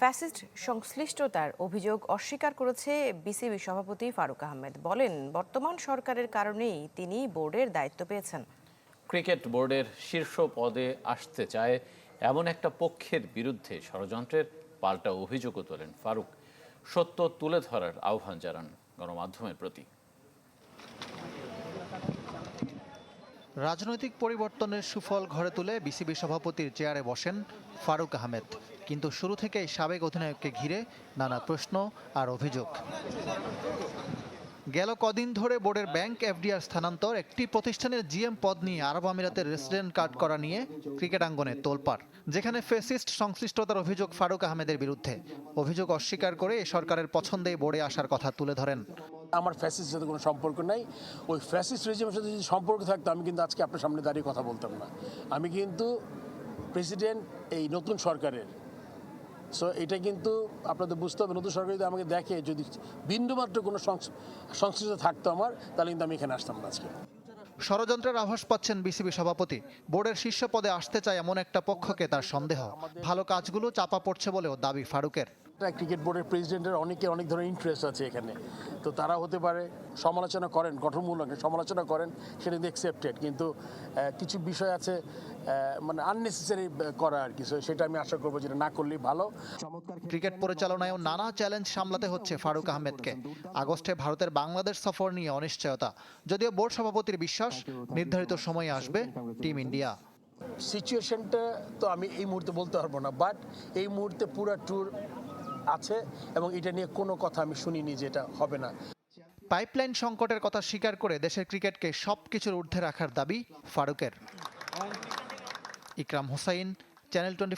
Fascist সংশ্লিষ্টতার অভিযোগ অস্বীকার করেছে বিসিবি সভাপতি ফারুক আহমেদ। বলেন, বর্তমান সরকারের কারণেই তিনি বোর্ডের দায়িত্ব পেয়েছেন। ক্রিকেট বোর্ডের শীর্ষ পদে আসতে চায় এমন একটা পক্ষের বিরুদ্ধে ষড়যন্ত্রের পাল্টা অভিযোগও তোলেন ফারুক। সত্য তুলে ধরার আহ্বান জানান গণমাধ্যমের প্রতি। রাজনৈতিক পরিবর্তনের সুফল ঘরে তুলে বিসিবি সভাপতির চেয়ারে বসেন ফারুক আহমেদ। কিন্তু শুরু থেকেই সাবেক অধিনায়ককে ঘিরে নানা প্রশ্ন আর অভিযোগ। গেল কদিন ধরে বোর্ডের ব্যাংক এফডিআর স্থানান্তর একটি প্রতিষ্ঠানের জিএম পদ নিয়ে আরব আমিরাতের রেসিডেন্ট কার্ড করা নিয়ে ক্রিকেট আঙ্গনে তোলপাড়, যেখানে ফেসিস্ট সংশ্লিষ্টতার অভিযোগ ফারুক আহমেদের বিরুদ্ধে। অভিযোগ অস্বীকার করে এ সরকারের পছন্দেই বোর্ডে আসার কথা তুলে ধরেন। আমার ফ্যাসিস্টের সাথে কোনো সম্পর্ক নাই। ওই ফ্যাসিস্ট রেজিমের সাথে যদি সম্পর্ক থাকতো, আমি কিন্তু আজকে আপনার সামনে দাঁড়িয়ে কথা বলতাম না। আমি কিন্তু প্রেসিডেন্ট এই নতুন সরকারের। সো এটা কিন্তু আপনাদের বুঝতে হবে, নতুন সরকার যদি আমাকে দেখে, যদি বিন্দুমাত্র কোনো সংশ্লিষ্ট থাকতো আমার, তাহলে কিন্তু আমি এখানে আসতাম না আজকে। ষড়যন্ত্রের আভাস পাচ্ছেন বিসিবি সভাপতি। বোর্ডের শীর্ষ পদে আসতে চায় এমন একটা পক্ষকে তার সন্দেহ। ভালো কাজগুলো চাপা পড়ছে বলেও দাবি ফারুকের। একটা ক্রিকেট বোর্ডের প্রেসিডেন্টের অনেকের অনেক ধরনের ইন্টারেস্ট আছে এখানে। তো তারা হতে পারে সমালোচনা করেন গঠনমূলক সমালোচনা করেন সেটা কিন্তু অ্যাকসেপ্টেড কিন্তু কিছু বিষয় আছে মানে আননেসেসারি করা আর কি। So, সেটা আমি আশা করব যেটা না করলেই ভালো। ক্রিকেট পরিচালনায়ও নানা চ্যালেঞ্জ সামলাতে হচ্ছে ফারুক আহমেদকে। আগস্টে ভারতের বাংলাদেশ সফর নিয়ে অনিশ্চয়তা। যদিও বোর্ড সভাপতির বিশ্বাস নির্ধারিত সময়ে আসবে টিম ইন্ডিয়া। সিচুয়েশনটা তো আমি এই মুহূর্তে বলতে পারব না বাট এই মুহূর্তে পুরা ট্যুর আছে এবং এটা নিয়ে কোনো কথা আমি শুনিনি যে এটা হবে না। পাইপলাইন সংকটের কথা স্বীকার করে দেশের ক্রিকেটকে সব কিছুর ঊর্ধ্বে রাখার দাবি ফারুকের। Ikram Hossain, channel twenty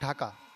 Dhaka.